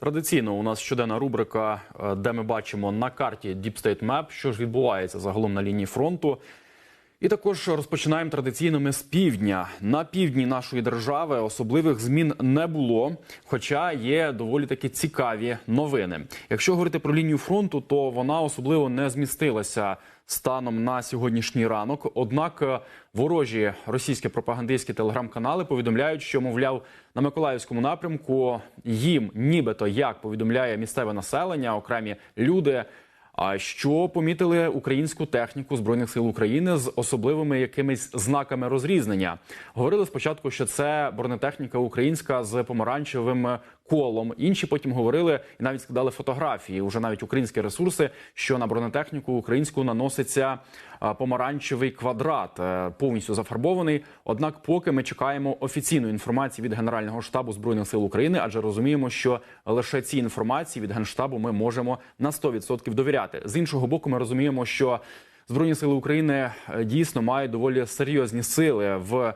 Традиційно у нас щоденна рубрика, е, де ми бачимо на карті Deep State Map, що ж відбувається загалом на лінії фронту. І також розпочинаємо традиційно ми з півдня. На півдні нашої держави особливих змін не було, хоча є доволі таки цікаві новини. Якщо говорити про лінію фронту, то вона особливо не змістилася станом на сьогоднішній ранок. Однак е, ворожі російські пропагандистські телеграм-канали повідомляють, що мовляв на Миколаївському напрямку їм, нібито як повідомляє місцеве населення, окремі люди. А що помітили українську техніку збройних сил України з особливими якимись знаками розрізнення? Говорили спочатку, що це бронетехніка українська з помаранчевим колом. Інші потім говорили і навіть скидали фотографії. Уже навіть українські ресурси, що на бронетехніку українську наноситься помаранчевий квадрат, е, повністю зафарбований. Однак, поки ми чекаємо офіційної інформації від Генерального штабу збройних сил України, адже розуміємо, що лише ці інформації від генштабу ми можемо на 100% довіряти. З іншого боку, ми розуміємо, що Збройні сили України е, дійсно мають доволі серйозні сили в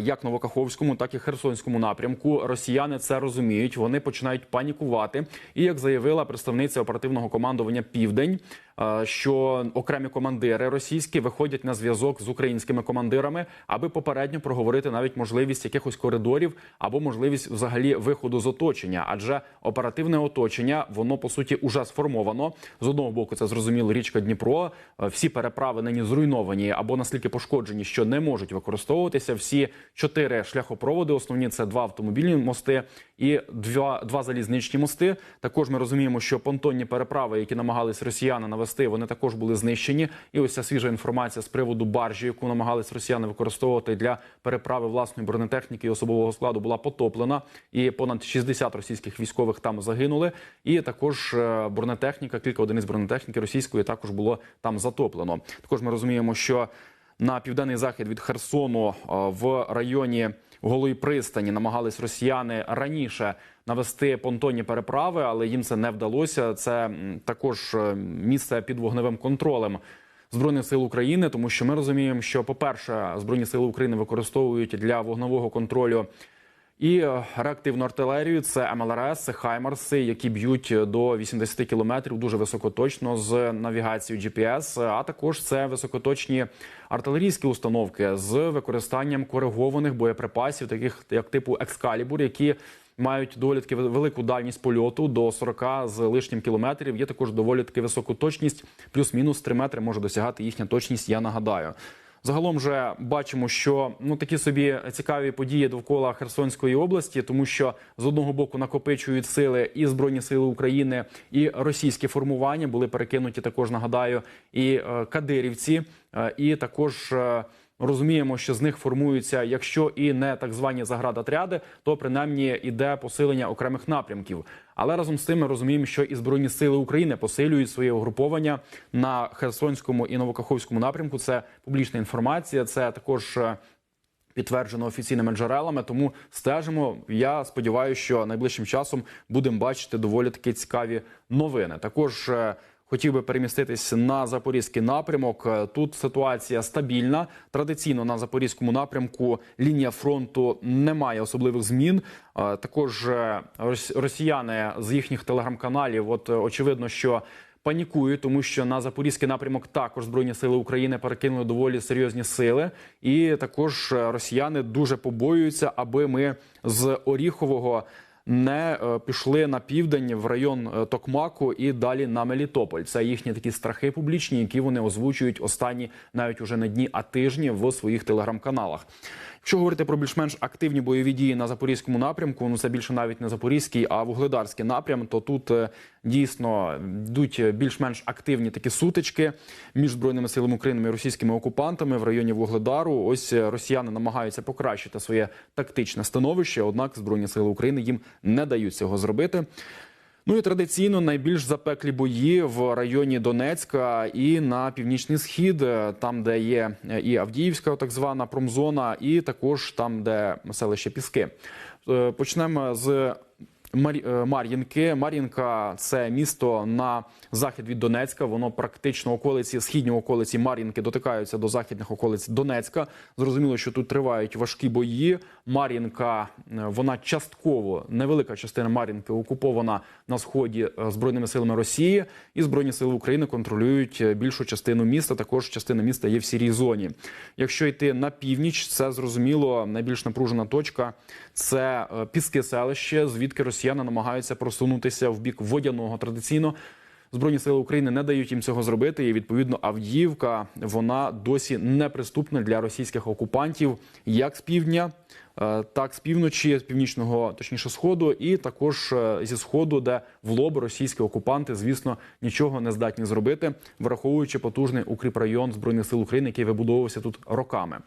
як Новокаховському, так і Херсонському напрямку. Росіяни це розуміють. Вони починають панікувати. І як заявила представниця оперативного командування Південь, е, що окремі командири російські виходять на зв'язок з українськими командирами, аби попередньо проговорити навіть можливість якихось коридорів або можливість взагалі виходу з оточення, адже оперативне оточення воно по суті уже сформовано. З одного боку, це зрозуміло річка Дніпро. Е, Всі переправи нині зруйновані або настільки пошкоджені, що не можуть використовуватися. Всі чотири шляхопроводи. Основні це два автомобільні мости і два, два залізничні мости. Також ми розуміємо, що понтонні переправи, які намагались росіяни навести, вони також були знищені. І ось ця свіжа інформація з приводу баржі, яку намагались росіяни використовувати для переправи власної бронетехніки і особового складу, була потоплена. І понад 60 російських військових там загинули. І також е, бронетехніка, кілька одиниць бронетехніки російської також було там затоплено. Також ми розуміємо, що на південний захід від Херсону е, в районі Голої пристані намагались росіяни раніше навести понтонні переправи, але їм це не вдалося. Це також е, місце під вогневим контролем. Збройних сил України, тому що ми розуміємо, що, по-перше, збройні сили України використовують для вогневого контролю і е, реактивну артилерію це МЛРС, Хаймарси, які б'ють до 80 кілометрів дуже високоточно з навігацією GPS, А також це високоточні артилерійські установки з використанням коригованих боєприпасів, таких як типу Екскалібур, які мають доволі таки велику дальність польоту до 40 з лишнім кілометрів. Є також доволі таки високу точність, плюс-мінус 3 метри може досягати їхня точність. Я нагадаю. Загалом же бачимо, що ну такі собі цікаві події довкола Херсонської області, тому що з одного боку накопичують сили і збройні сили України, і російські формування були перекинуті також. Нагадаю, і е, кадирівці, е, і також. е, Розуміємо, що з них формуються, якщо і не так звані заградотряди, то принаймні іде посилення окремих напрямків. Але разом з тим ми розуміємо, що і збройні сили України посилюють своє угруповання на Херсонському і Новокаховському напрямку. Це публічна інформація. Це також е, підтверджено офіційними джерелами. Тому стежимо. Я сподіваюся, що найближчим часом будемо бачити доволі такі цікаві новини. Також е, Хотів би переміститись на запорізький напрямок. Е, Тут ситуація стабільна. Традиційно на запорізькому напрямку лінія фронту не має особливих змін. Е, Також е, росіяни з їхніх телеграм-каналів, от очевидно, що панікують, тому що на запорізький напрямок також збройні сили України перекинули доволі серйозні сили, і також росіяни дуже побоюються, аби ми з Оріхового не е, пішли на південь в район е, Токмаку і далі на Мелітополь. Це їхні такі страхи публічні, які вони озвучують останні навіть уже не дні, а тижні в своїх телеграм-каналах. Якщо говорити про більш-менш активні бойові дії на запорізькому напрямку, ну це більше навіть не запорізький, а вугледарський напрям, то тут е, дійсно йдуть більш-менш активні такі сутички між збройними силами України і російськими окупантами в районі Вугледару. Ось е, росіяни намагаються покращити своє тактичне становище однак збройні сили України їм не дають цього зробити. Ну і традиційно найбільш запеклі бої в районі Донецька і на північний схід, е, там, де є е, і Авдіївська, так звана промзона, і також там, де селище Піски. Е, Почнемо з Мар'їнки. Мар'їнка це місто на захід від Донецька. Воно практично околиці, східні околиці Мар'їнки дотикаються до західних околиць Донецька. Зрозуміло, що тут тривають важкі бої. Мар'їнка е, вона частково невелика частина Мар'їнки окупована на сході е, збройними силами Росії, і збройні сили України контролюють е, більшу частину міста. Також частина міста є в сірій зоні. Якщо йти на північ, це зрозуміло найбільш напружена точка. Це е, Піски селище, звідки росіяни намагаються просунутися в бік водяного традиційно. Збройні сили України не дають їм цього зробити. І відповідно Авдіївка вона досі неприступна для російських окупантів, як з півдня, е, так з півночі, з північного, точніше сходу, і також е, зі сходу, де в лоб російські окупанти, звісно, нічого не здатні зробити, враховуючи потужний укріпрайон збройних сил України, який вибудовувався тут роками.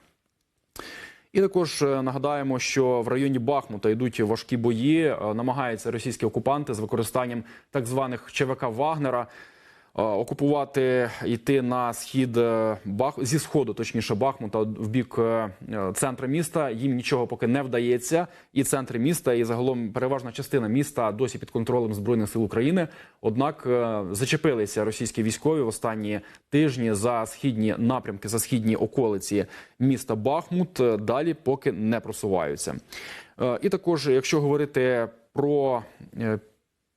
І також е, нагадаємо, що в районі Бахмута йдуть важкі бої. Е, Намагаються російські окупанти з використанням так званих ЧВК Вагнера окупувати йти на схід е, Бах зі сходу, точніше Бахмута, в бік е, е, центру міста. Їм нічого поки не вдається. І центр міста, і загалом переважна частина міста досі під контролем збройних сил України. Однак зачепилися російські військові в останні тижні за східні напрямки, за східні околиці міста Бахмут. Далі поки не просуваються. І також, якщо говорити про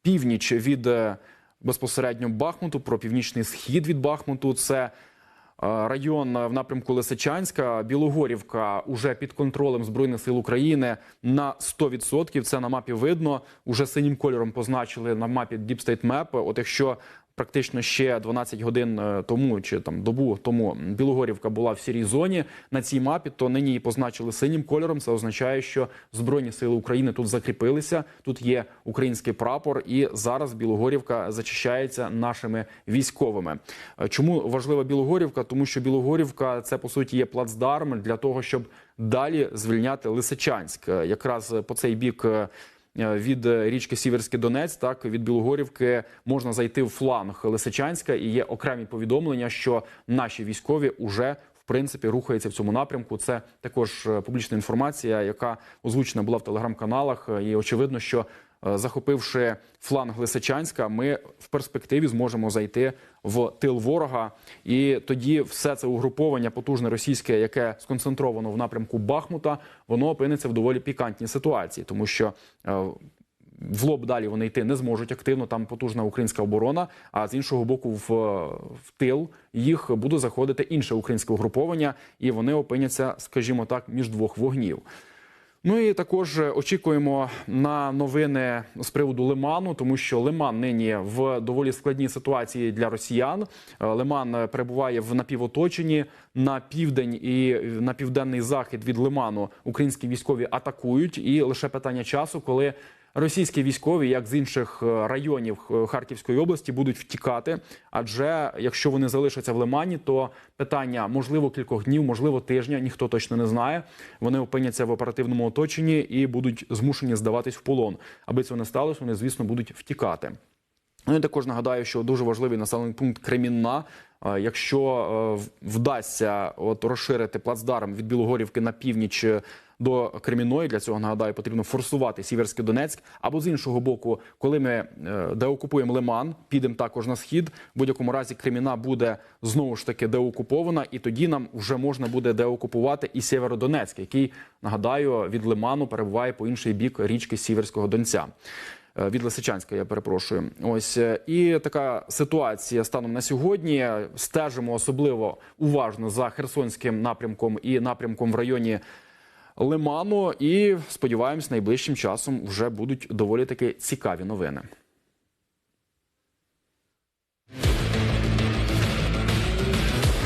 північ від безпосередньо Бахмуту, про північний схід від Бахмуту, це е, район в напрямку Лисичанська, Білогорівка уже під контролем збройних сил України на 100%. Це на мапі видно. Уже синім кольором позначили на мапі Deep State Map. От якщо практично ще 12 годин е, тому чи там добу тому Білогорівка була в сірій зоні на цій мапі, то нині її позначили синім кольором. Це означає, що збройні сили України тут закріпилися. Тут є український прапор, і зараз Білогорівка зачищається нашими військовими. Е, Чому важлива Білогорівка? Тому що Білогорівка це по суті є плацдарм для того, щоб далі звільняти Лисичанськ. Е, Якраз по цей бік. Е, від е, річки Сіверський Донець, так від Білогорівки можна зайти в фланг Лисичанська, і є окремі повідомлення, що наші військові уже в принципі рухаються в цьому напрямку. Це також е, публічна інформація, яка озвучена була в телеграм-каналах. І очевидно, що захопивши фланг Лисичанська, ми в перспективі зможемо зайти в тил ворога. І тоді все це угруповання потужне російське, яке сконцентровано в напрямку Бахмута, воно опиниться в доволі пікантній ситуації, тому що. е, в лоб далі вони йти не зможуть активно. Там потужна українська оборона. А з іншого боку, в, в тил їх буде заходити інше українське угруповання, і вони опиняться, скажімо так, між двох вогнів. Ну і також очікуємо на новини з приводу Лиману, тому що Лиман нині в доволі складній ситуації для росіян. Е, Лиман е, перебуває в напівоточенні на південь і на південний захід від Лиману. Українські військові атакують, і лише питання часу, коли російські військові, як з інших е, районів е, Харківської області, будуть втікати. Адже якщо вони залишаться в Лимані, то питання можливо кількох днів, можливо тижня, ніхто точно не знає. Вони опиняться в оперативному оточенні і будуть змушені здаватись в полон. Аби цього не сталося, вони звісно будуть втікати. Ну і також нагадаю, що дуже важливий населений пункт Кремінна. Е, Якщо вдасться от розширити плацдарм від Білогорівки на північ до Кремінної, для цього нагадаю, потрібно форсувати Сіверський Донецьк. Або з іншого боку, коли ми е, деокупуємо Лиман, підемо також на схід. В будь-якому разі Креміна буде знову ж таки деокупована, і тоді нам вже можна буде деокупувати і Сєвєродонецьк, який нагадаю від Лиману перебуває по інший бік річки Сіверського Донця. Е, від Лисичанська, я перепрошую. Ось е, і така ситуація станом на сьогодні. Стежимо особливо уважно за Херсонським напрямком і напрямком в районі Лиману. І сподіваємось, найближчим часом вже будуть доволі таки цікаві новини.